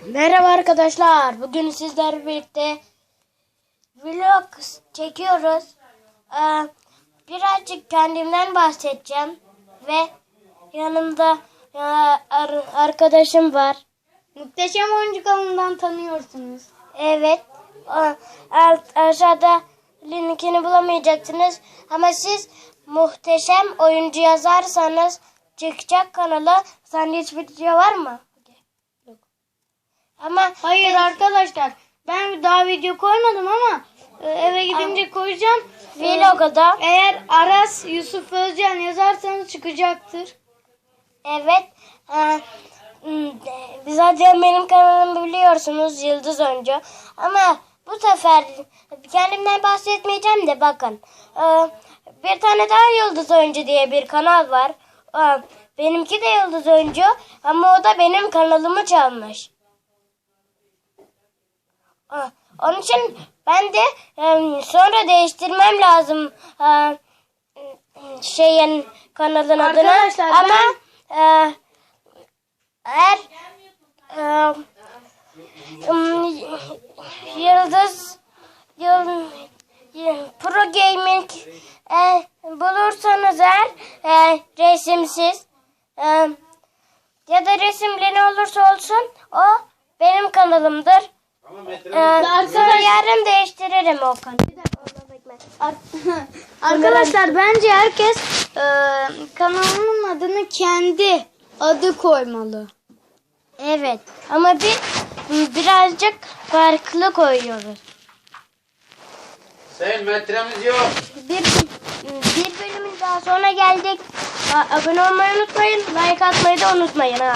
Merhaba arkadaşlar. Bugün sizlerle birlikte vlog çekiyoruz. Ee, birazcık kendimden bahsedeceğim ve yanımda e, ar- arkadaşım var. Muhteşem oyuncu kanalından tanıyorsunuz. Evet. alt, aşağıda linkini bulamayacaksınız. Ama siz muhteşem oyuncu yazarsanız çıkacak kanala. Sende hiç video var mı? Ama Hayır arkadaşlar ben daha video koymadım ama e, eve gidince koyacağım. E, vlogda Eğer Aras Yusuf Özcan yazarsanız çıkacaktır. Evet. Ee, zaten benim kanalımı biliyorsunuz Yıldız Oyuncu. Ama bu sefer kendimden bahsetmeyeceğim de bakın. Ee, bir tane daha Yıldız Oyuncu diye bir kanal var. Ee, benimki de Yıldız Oyuncu ama o da benim kanalımı çalmış. Ee, onun için ben de e, sonra değiştirmem lazım e, şeyin kanalın adını. Ama e, eğer e, ım, Yıldız Yıl, Yıl- Pro Gaming e, bulursanız eğer e, resimsiz e, ya da resimli ne olursa olsun o benim kanalımdır. E, sonra yarın değiştiririm o kanalı. Ar- arkadaşlar bence herkes e, kanalının adını kendi adı koymalı. Evet ama biz birazcık farklı koyuyoruz. Sayın metremiz yok. Bir, bir bölümün daha sonra geldik. A- Abone olmayı unutmayın. Like atmayı da unutmayın ha.